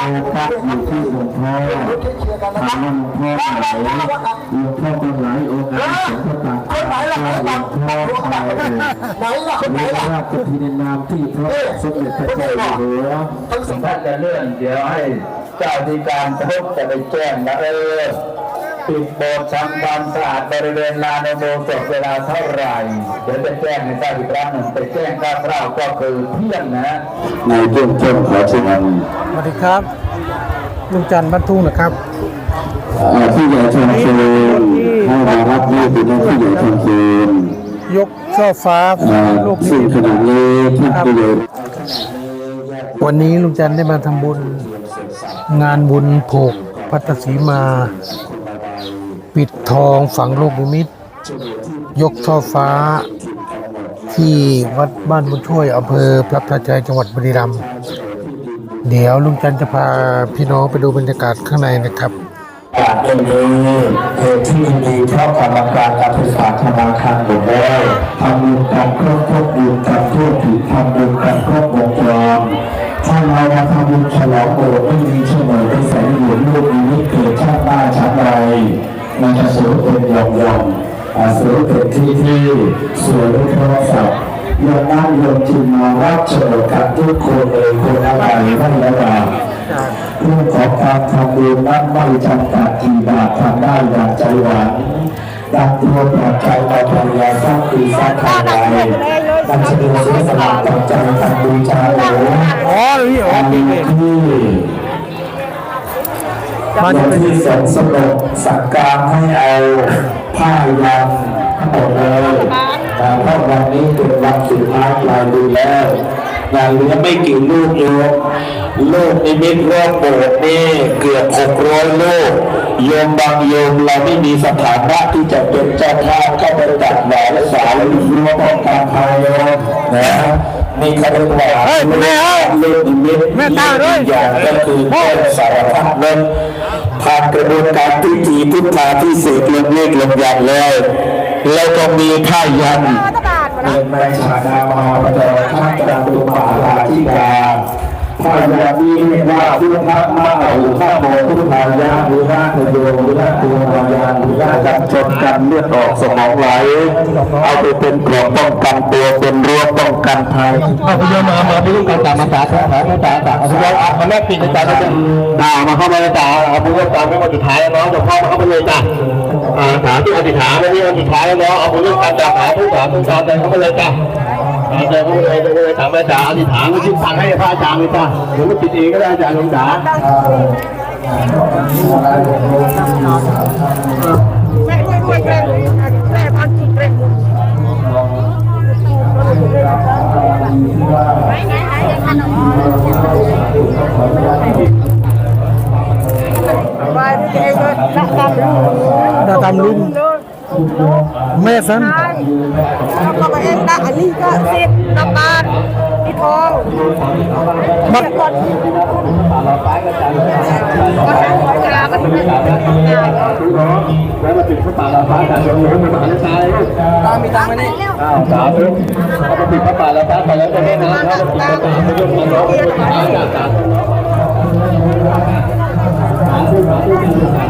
โฟกัสอยู่ที่หลวงพ่อถามว่าหลวงพ่อไหนหลวงพ่อก็หลายองค์นะสงฆ์ต่างๆก็หลวงพ่อไปไหนล่ะคนไหนเรียกล่ะว่าเป็นที่ในนามที่พระสมเด็จพระเจ้าอยู่หัวทั้งสองถ้าจะเลื่อนเดี๋ยวให้เจ้าที่การพบจะไปแจ้งนะเออปิดโบสถ์ทำความสะอาดบริเวณลานอุโบสถเวลาเท่าไหร่เดี๋ยวจะแจ้งให้ทราบอีกครั้งหนึ่งไปแจ้งคร่าวก็คือเที่ยงนะในเบื้องต้นขอเชิญสวัสดีครับ ลุงจันทร์บ้านทุ่งนะครับเอ่อผู้ใหญ่ชมเชนให้มารับหน้าที่นั้นผู้ใหญ่ชมเชนยกช่อฟ้าเอ่อลูกนิซึ่งมิตขณะนี้ท่านผู้ใหญ่วันนี้ลุงจันทร์ได้มาทำบุญ งานบุญผูกพัตตสีมา ปิดทองฝังลูกนิมิต ยกช่อฟ้าที่วัดบ้านบุญช่วยอำเภอพระพระใจจังหวัดบุรีรัมย์ เดี๋ยวลุงจันจะพาพี่น้องไปดูบรรยากาศข้างในนะครับการตรงนี้เหตุที่มีเพราะกรรมการการศึกษาธนาคารบอกว่าทำบุญกันครบครบบุญกันทั่วถึงทำบุญกันครบวงจรถ้าเรามาทำบุญฉลองโบสถ์ไม่มีเฉลยไปใส่หลุมลูกนี้ไม่เกิดชาติหน้านชาติใดมันจะสูญเป็นหย่อมหย่อมสูญเป็นที่ที่สวยด้วยโทรศัพท์ ยอมนั่งยอมจึงมารับเฉลยกันทุกคนเลยคนอะไรไม่ระบาดเรื่องของการทำบุญนั้นไม่จำกัดกี่บาททำได้อย่างใจหวังดังตัวปลอดใจต่อภรรยาสร้างปีสร้างทางไรดังเฉลิมเสียสละต่อใจทำบุญชาโหลอ๋อนี่อ๋ออันนี่นี้เองที่มาวันที่สองสนุกสั่งการให้เอาผ้ายันทั้งหมดเลย แต่เพราะวันนี้เป็นวันสุดท้ายปลายเดือนแล้วงานเหลือไม่กี่ลูกโยมลูกนิมิตรอบโบสถ์นี่เกือบหกร้อยลูกโยมบางโยมเราไม่มีสถานะที่จะเป็นเจ้าภาพเข้าไปตัดหวานและสารหรือรั้วป้องกันภัยโยมนะนี่เขาเรียกว่าเฮ้ยแม่เอ้ยลูกนิมิตแม่ตายด้วยอย่างก็คือแก้สารพัดเงินผ่านกระบวนการพิธีพุทธาที่เสกลงเลขลงยันแล้ว แล้วก็มีท่ายันเป็นในชาดามหาปจท่านกระตุปาลาธิกาท่ายันนี้เรียกว่าพุทธมะเอาข้าโมพุทธายะหรือนาคโยหรือนาตัวมายาหรือนากันชนกันเลือดออกสมองไหล เอาไปเป็นกรอบป้องกันตัวเป็นรั้วป้องกันภัยเอาพยมามาพิธีการตามมาตาครับมาตาตาเอาพยมามาแม่ปิดในตาจะด่ามาเข้ามาในตาเอาพยมาไม่มาสุดท้ายแล้วน้องจะพ่อมาเข้าไปเลยจ้ะอาถามที่อธิษฐานไม่ใช่อธิษฐานแล้วน้องเอาพยมาตาหาผู้สาวผู้สาวเดินเข้าไปเลยจ้ะ เดินเข้าไปเลยเดินเข้าไปเลยถามอาจารย์อธิษฐานที่สั่งให้พระอาจารย์เลยจ้ะเดี๋ยวมันปิดเองก็ได้อาจารย์ลงจ๋าแม่ด้วยด้วยแม่แม่พันจุดเร่งไหนไหนไหนเลยนักตาลุงดาตามลุง แม่สันแล้วก็ไปเองนะอันนี้ก็สิบน้ำตาลที่ทองมัดก่อนก็หาไว้เวลาก็ถึงจะทำงานแล้วมาติดพระป่าลาฟ้าแต่เดี๋ยวหนูมันมาในใจตามมีตังค์ไหมนี่อ้าวสาธุเอาไปติดพระป่าลาฟ้าไปแล้วจะได้นะถ้าเราติดพระป่าไปยกมาร้องไปหาจากสาธุเนาะสาธุสาธุสาธุ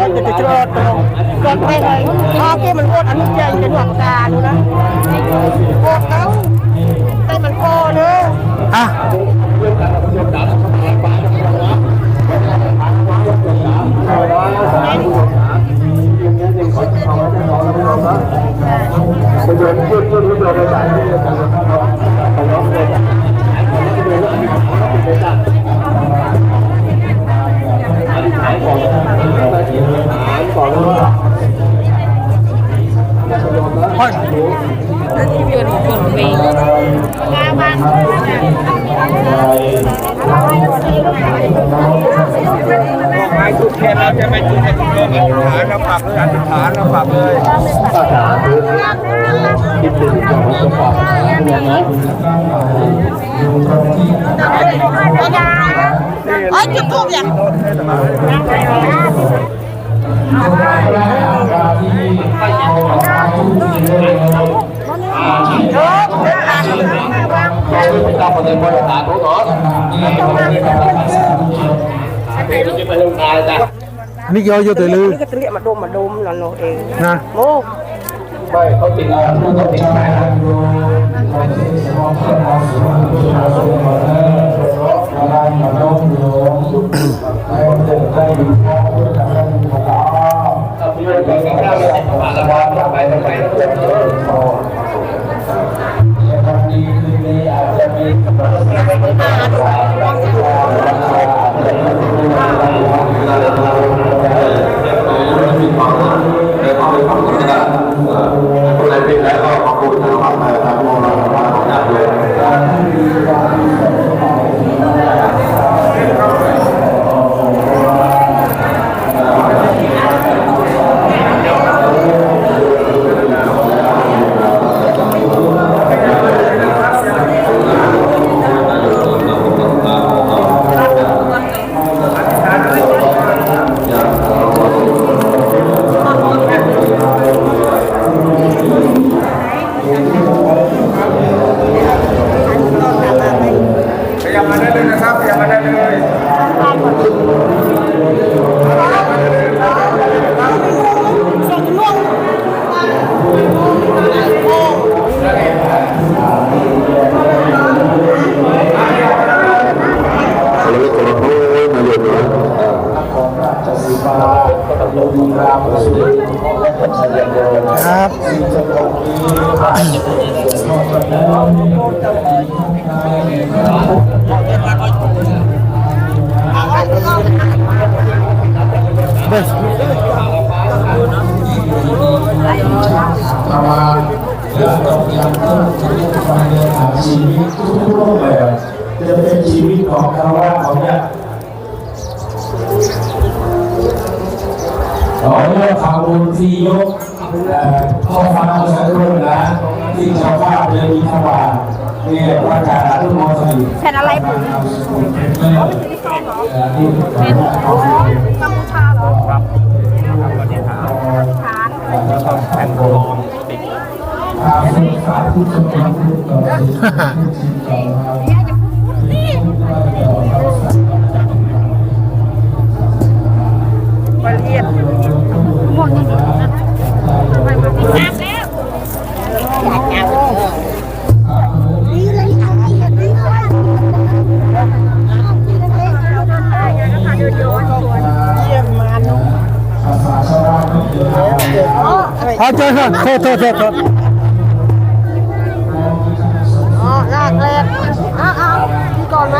อันนี้ก็จะรอดตรงรถไปเลยพอแกมันโคตรอนุจัยเป็นหวังการนะโคตรเขา ไม้ทุกแค่เราจะไม่จุดในตัวอธิษฐานเราปักเลยอธิษฐานเราปักเลยก็สาธุคิดถึงของสมบัติเนี่ยนะเอ้ยจุดทูบอย่างที่อัน นี้ยอโยตัวลือนี่ก็จะเรียกมาดมมาดมแล้วเนาะเองนะโอ้ข รื่องของชีวิตทุกรูปแบบจะเป็นชีวิตของคารวะของเนี่ย ขอเรื่องข่าบุญทียกเอ่อข้อความเมื่อสักครู่นะที่ชาวบ้านเรียนมีทวารเนี่ยประกาศอนุโมทนาแผ่นอะไรผมเอ่อที่เป็นกัมพูชาเหรอครับวันนี้ถามฐานแผ่นโบติดทางศึกษาผู้ชมนุมผู้ต่อสู้ผู้ชิงต่อมาเนี่ยจะพูด เอาเจอกันโทษโทษโทษโทษอ๋อลากแรกอ้าวอ้าวพี่ก่อนไหม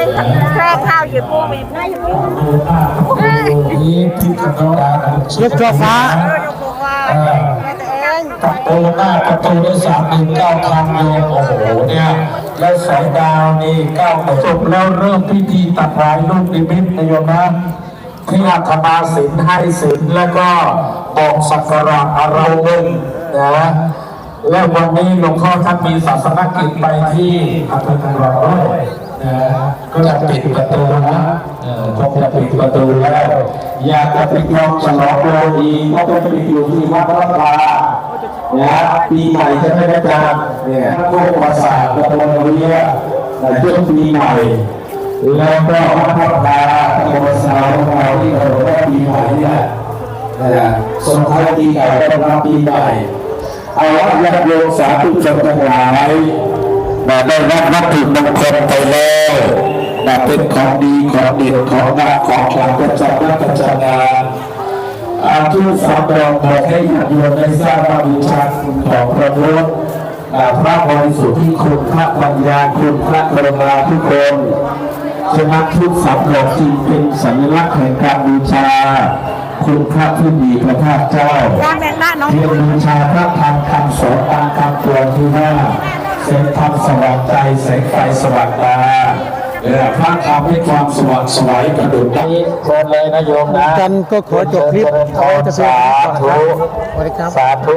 แม่ตาพระเจ้าต้นจอบเอ้ยอาจารย์ว่าอะใส่กระเป๋าเก็บพวกกันแม่หลวงใส่แค่ข้าวเก็บพวกแบบนั้นอยู่เอ้ยนี้ที่กำลังกาฟ้ากตัวว่าแม่ตัวเองประตูหน้าประตูได้สามหนึ่งเก้าคำโยมโอ้โหเนี่ยแล้วสายดาวนี่เก้าจบแล้วเริ่มพิธีตัดรายลูกนิมิตนะโยมนะที่อาคมาศิลให้ศิลแล้วก็บอกสักการะอารามหนึ่งนะแล้ววันนี้หลวงพ่อท่านมีศาสนกิจไปที่อำเภอทองหล่อด้วย นะก็จะปิดประตูนะเออคงจะปิดประตูแล้วอยากจะไปลองฉลองโลดีก็ต้องไปอยู่ที่วัดพระพลานะปีใหม่ใช่ไมอาจารย์เนี่ยพวกภาษาตะวันเรียในช่วงปีใหม่แล้วก็วัดพระพลาตะวันสาวของเราที่เราได้ปีใหม่เนี่ยนะส่งท้ายปีเก่าต้อนรับปีใหม่เอาละญาติโยมสาธุชนทั้งหลาย นะได้รับวัตถุมงคลไปแล้วนะเป็นของดีของเด็ดของนักของขลังประจำนักประจำงานอาทุกสามรองบอกให้ญาติโยมได้ทราบว่าบูชาคุณของพระพุทธนะพระบริสุทธิ์ที่คุณพระปัญญาคุณพระกรุณาทุกคนฉะนั้นทุกสามรองจึงเป็นสัญลักษณ์แห่งการบูชาคุณพระผู้มีพระภาคเจ้าวางแบงค์หน้าน้องเทียนบูชาพระธรรมคำสอนตามคำตวงที่ว่า แสงธรรมสว่างใจแสงไฟสว่างตาและพระธรรมให้ความสว่างสวยกระดุจนี้เชิญเลยนะโยมนะ กันก็ขอจบคลิปขอจะเพียงสาเท่านี้ก่อนธุนะครับสวัสดีครับ สาธุ